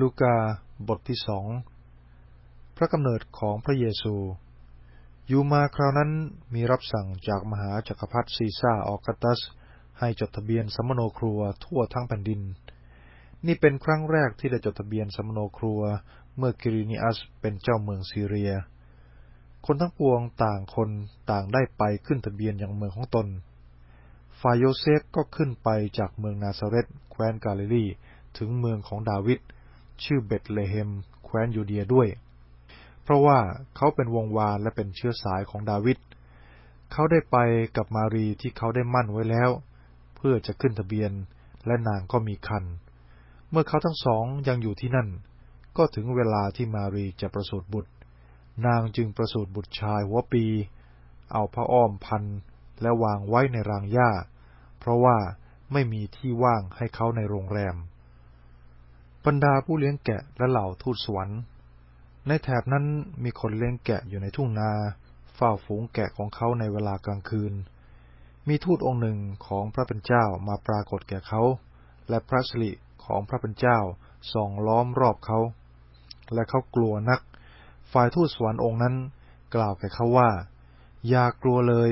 ลูกาบทที่สอง พระกำเนิดของพระเยซู อยู่มาคราวนั้นมีรับสั่งจากมหาจักรพรรดิซีซ่าออกัตัส ให้จดทะเบียนสมโนครัวทั่วทั้งแผ่นดิน นี่เป็นครั้งแรกที่ได้จดทะเบียนสมโนครัวเมื่อกิรินิอัสเป็นเจ้าเมืองซีเรีย คนทั้งปวงต่างคนต่างได้ไปขึ้นทะเบียนอย่างเมืองของตน ฝ่ายโยเซฟก็ขึ้นไปจากเมืองนาซาเรตแคว้นกาลิลีถึงเมืองของดาวิด ชื่อเบตเลเฮม แคว้นยูเดียด้วย เพราะว่าเขาเป็นวงวานและเป็นเชื้อสายของดาวิด เขาได้ไปกับมารีที่เขาได้มั่นไว้แล้ว เพื่อจะขึ้นทะเบียนและนางก็มีคัน เมื่อเขาทั้งสองยังอยู่ที่นั่น ก็ถึงเวลาที่มารีจะประสูติบุตร นางจึงประสูติบุตรชายหัวปี เอาผ้าอ้อมพันและวางไว้ในรางหญ้า เพราะว่าไม่มีที่ว่างให้เขาในโรงแรม บรรดาผู้เลี้ยงแกะและเหล่าทูตสวรรค์ ในแถบนั้นมีคนเลี้ยงแกะอยู่ในทุ่งนา เฝ้าฝูงแกะของเขาในเวลากลางคืน มีทูตองค์หนึ่งของพระเป็นเจ้ามาปรากฏแก่เขา และพระสิริของพระเป็นเจ้าส่องล้อมรอบเขา และเขากลัวนัก ฝ่ายทูตสวรรค์องค์นั้นกล่าวแก่เขาว่า อย่ากลัวเลย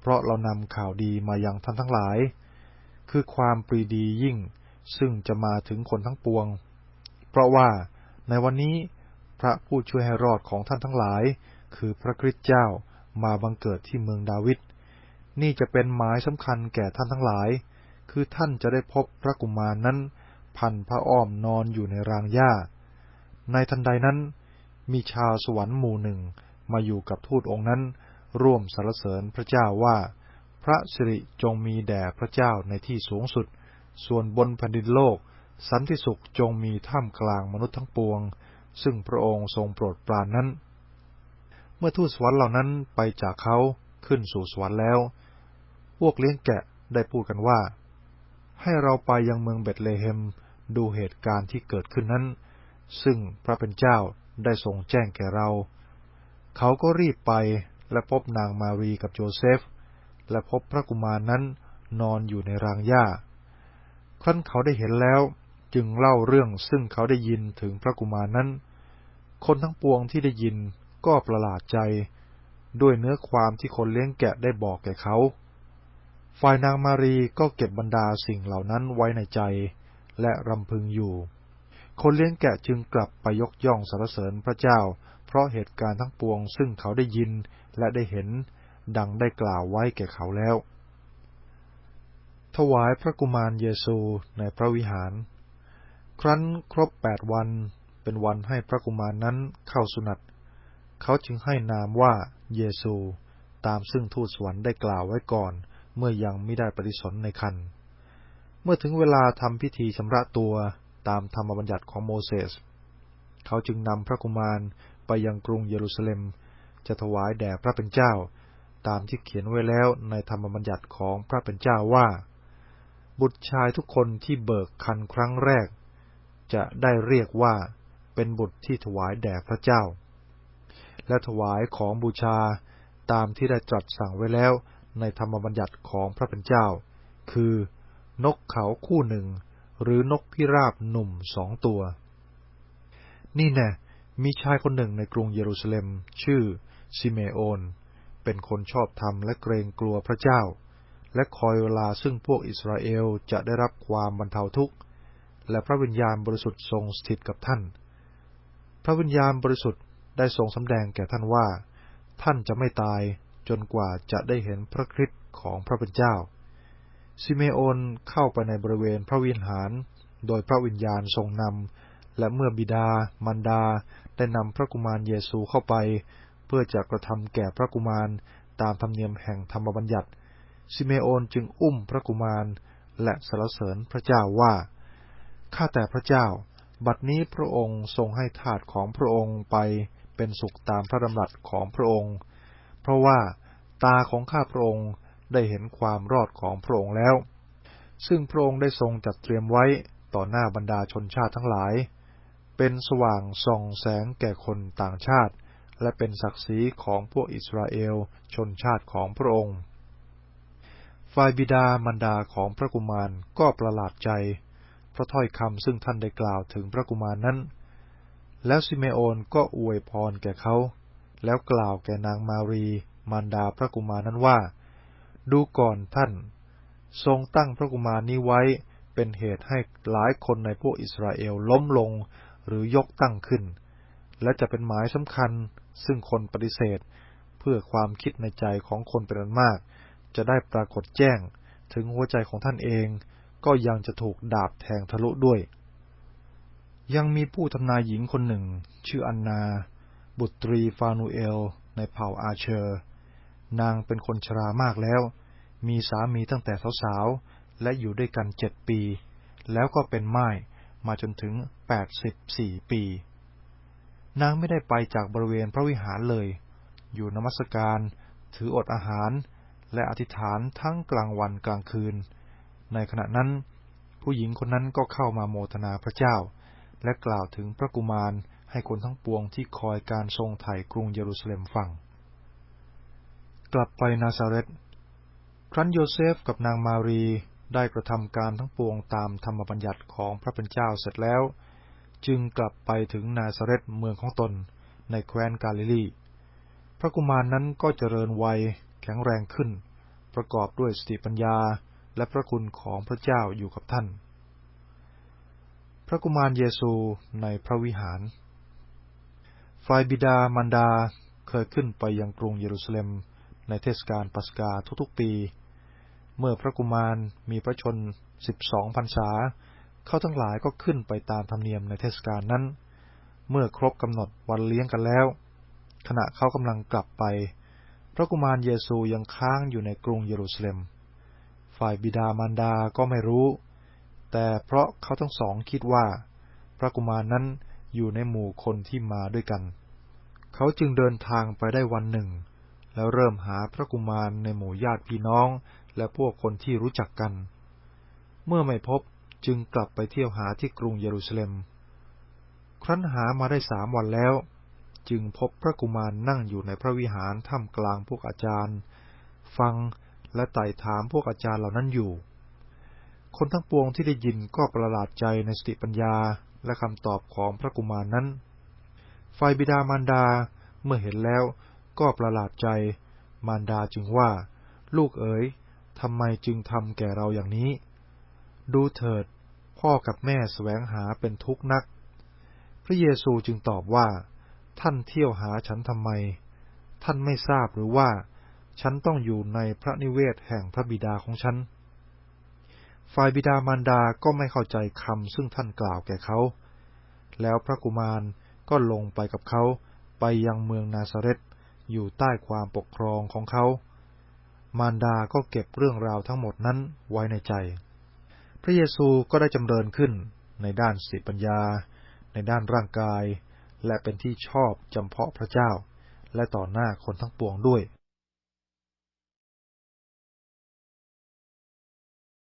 เพราะเรานำข่าวดีมายังท่านทั้งหลาย คือความปรีดียิ่งซึ่งจะมาถึงคนทั้งปวง เพราะว่าในวันนี้พระผู้ช่วยให้รอดของท่านทั้งหลาย คือพระคริสต์เจ้ามาบังเกิดที่เมืองดาวิดนี่จะเป็นหมายสำคัญแก่ท่านทั้งหลาย คือท่านจะได้พบพระกุมารนั้น พันพระอ้อมนอนอยู่ในรางหญ้า ในทันใดนั้น มีชาวสวรรค์หมู่หนึ่งมาอยู่กับทูตองค์นั้น ร่วมสรรเสริญพระเจ้าว่า พระสิริจงมีแด่พระเจ้าในที่สูงสุด ส่วนบนแผ่นดินโลก สันติสุขจงมีท่ามกลางมนุษย์ทั้งปวง ซึ่งพระองค์ทรงโปรดปรานนั้น เมื่อทูตสวรรค์เหล่านั้นไปจากเขาขึ้นสู่สวรรค์แล้ว พวกเลี้ยงแกะได้พูดกันว่า ให้เราไปยังเมืองเบตเลเฮมดูเหตุการณ์ที่เกิดขึ้นนั้น ซึ่งพระเป็นเจ้าได้ทรงแจ้งแก่เรา เขาก็รีบไปและพบนางมารีกับโจเซฟ และพบพระกุมารนั้นนอนอยู่ในรางหญ้า ครั้นเขาได้เห็นแล้ว จึงเล่าเรื่องซึ่งเขาได้ยินถึงพระกุมารนั้น คนทั้งปวงที่ได้ยินก็ประหลาดใจ ด้วยเนื้อความที่คนเลี้ยงแกะได้บอกแก่เขา ฝ่ายนางมารีก็เก็บบรรดาสิ่งเหล่านั้นไว้ในใจ และรำพึงอยู่ คนเลี้ยงแกะจึงกลับไปยกย่องสรรเสริญพระเจ้า เพราะเหตุการณ์ทั้งปวงซึ่งเขาได้ยินและได้เห็น ดังได้กล่าวไว้แก่เขาแล้ว ถวายพระกุมารเยซูในพระวิหาร ครั้นครบแปดวันเป็นวันให้พระกุมารนั้นเข้าสุนัตเขาจึงให้นามว่าเยซู ตามซึ่งทูตสวรรค์ได้กล่าวไว้ก่อน เมื่อยังไม่ได้ปฏิสนในคัน เมื่อถึงเวลาทำพิธีชำระตัวตามธรรมบัญญัติของโมเสส เขาจึงนำพระกุมารไปยังกรุงเยรูซาเล็ม จะถวายแด่พระเป็นเจ้า ตามที่เขียนไว้แล้วในธรรมบัญญัติของพระเป็นเจ้าว่า บุตรชายทุกคนที่เบิกคันครั้งแรก จะได้เรียกว่าเป็นบุตรที่ถวายแด่พระเจ้า และถวายของบูชาตามที่ได้ตรัสสั่งไว้แล้วในธรรมบัญญัติของพระเป็นเจ้า คือนกเขาคู่หนึ่ง หรือนกพิราบหนุ่มสองตัว นี่แน่มีชายคนหนึ่งในกรุงเยรูซาเล็ม ชื่อซิเมโอน เป็นคนชอบธรรมและเกรงกลัวพระเจ้า และคอยเวลาซึ่งพวกอิสราเอลจะได้รับความบรรเทาทุกข์ และพระวิญญาณบริสุทธิ์ทรงสถิตกับท่าน พระวิญญาณบริสุทธิ์ได้ทรงสำแดงแก่ท่านว่า ท่านจะไม่ตายจนกว่าจะได้เห็นพระคริสต์ของพระเป็นเจ้า ซิเมโอนเข้าไปในบริเวณพระวิหาร โดยพระวิญญาณทรงนำ และเมื่อบิดามันดา ได้นำพระกุมารเยซูเข้าไป เพื่อจะกระทำแก่พระกุมารตามธรรมเนียมแห่งธรรมบัญญัติ ซิเมโอนจึงอุ้มพระกุมารและสรรเสริญพระเจ้าว่า ข้าแต่พระเจ้า บัดนี้พระองค์ทรงให้ทาสของพระองค์ไปเป็นสุขตามพระดำรัสของพระองค์ เพราะว่าตาของข้าพระองค์ได้เห็นความรอดของพระองค์แล้ว ซึ่งพระองค์ได้ทรงจัดเตรียมไว้ต่อหน้าบรรดาชนชาติทั้งหลาย เป็นสว่างส่องแสงแก่คนต่างชาติ และเป็นศักดิ์ศรีของพวกอิสราเอลชนชาติของพระองค์ ฝ่ายบิดามารดาของพระกุมารก็ประหลาดใจ พระถ้อยคำซึ่งท่านได้กล่าวถึงพระกุมารนั้น แล้วซิเมโอนก็อวยพรแก่เขา แล้วกล่าวแก่นางมารี มารดาพระกุมารนั้นว่า ดูก่อนท่าน ทรงตั้งพระกุมารนี้ไว้เป็นเหตุให้หลายคนในพวกอิสราเอลล้มลงหรือยกตั้งขึ้น และจะเป็นหมายสำคัญซึ่งคนปฏิเสธ เพื่อความคิดในใจของคนเป็นอันมาก จะได้ปรากฏแจ้งถึงหัวใจของท่านเอง ก็ยังจะถูกดาบแทงทะลุด้วย ยังมีผู้ทำนายหญิงคนหนึ่ง ชื่ออันนา บุตรีฟานูเอล ในเผ่าอาเชอร์ นางเป็นคนชรามากแล้ว มีสามีตั้งแต่สาวๆ และอยู่ด้วยกันเจ็ดปี แล้วก็เป็นไม้มาจนถึงแปดสิบสี่ปี นางไม่ได้ไปจากบริเวณพระวิหารเลย อยู่นมัสการ ถืออดอาหาร และอธิษฐานทั้งกลางวันกลางคืน ในขณะนั้น ผู้หญิงคนนั้นก็เข้ามาโมทนาพระเจ้า และกล่าวถึงพระกุมารให้คนทั้งปวงที่คอยการทรงไถ่กรุงเยรูซาเล็มฟัง กลับไปนาซาเรตครั้นโยเซฟกับนางมารีได้กระทำการทั้งปวงตามธรรมบัญญัติของพระเป็นเจ้าเสร็จแล้ว จึงกลับไปถึงนาซาเรตเมืองของตนในแคว้นกาลิลี พระกุมารนั้นก็เจริญวัยแข็งแรงขึ้น ประกอบด้วยสติปัญญา และพระคุณของพระเจ้าอยู่กับท่าน พระกุมารเยซูในพระวิหาร ฝ่ายบิดามารดาเคยขึ้นไปยังกรุงเยรูซาเล็มในเทศกาลปัสกาทุกๆปี เมื่อพระกุมารมีพระชนสิบสองพรรษา เขาทั้งหลายก็ขึ้นไปตามธรรมเนียมในเทศกาลนั้น เมื่อครบกำหนดวันเลี้ยงกันแล้ว ขณะเขากำลังกลับไป พระกุมารเยซูยังค้างอยู่ในกรุงเยรูซาเล็ม ฝ่ายบิดามารดาก็ไม่รู้ แต่เพราะเขาทั้งสองคิดว่า พระกุมารนั้นอยู่ในหมู่คนที่มาด้วยกัน เขาจึงเดินทางไปได้วันหนึ่ง แล้วเริ่มหาพระกุมารในหมู่ญาติพี่น้องและพวกคนที่รู้จักกัน เมื่อไม่พบจึงกลับไปเที่ยวหาที่กรุงเยรูซาเล็ม ครั้นหามาได้สามวันแล้ว จึงพบพระกุมารนั่งอยู่ในพระวิหารท่ามกลางพวกอาจารย์ ฟัง และไต่ถามพวกอาจารย์เหล่านั้นอยู่ คนทั้งปวงที่ได้ยินก็ประหลาดใจในสติปัญญาและคำตอบของพระกุมารนั้น ฝ่ายบิดามารดาเมื่อเห็นแล้วก็ประหลาดใจ มารดาจึงว่า ลูกเอ๋ยทำไมจึงทำแก่เราอย่างนี้ ดูเถิด พ่อกับแม่แสวงหาเป็นทุกข์นัก พระเยซูจึงตอบว่า ท่านเที่ยวหาฉันทำไม ท่านไม่ทราบหรือว่า ฉันต้องอยู่ในพระนิเวศแห่งพระบิดาของฉัน ฝ่ายบิดามารดาก็ไม่เข้าใจคำซึ่งท่านกล่าวแก่เขา แล้วพระกุมารก็ลงไปกับเขาไปยังเมืองนาซาเรตอยู่ใต้ความปกครองของเขา มารดาก็เก็บเรื่องราวทั้งหมดนั้นไว้ในใจ พระเยซูก็ได้จำเริญขึ้นในด้านสติปัญญา ในด้านร่างกาย และเป็นที่ชอบจำเพาะพระเจ้า และต่อหน้าคนทั้งปวงด้วย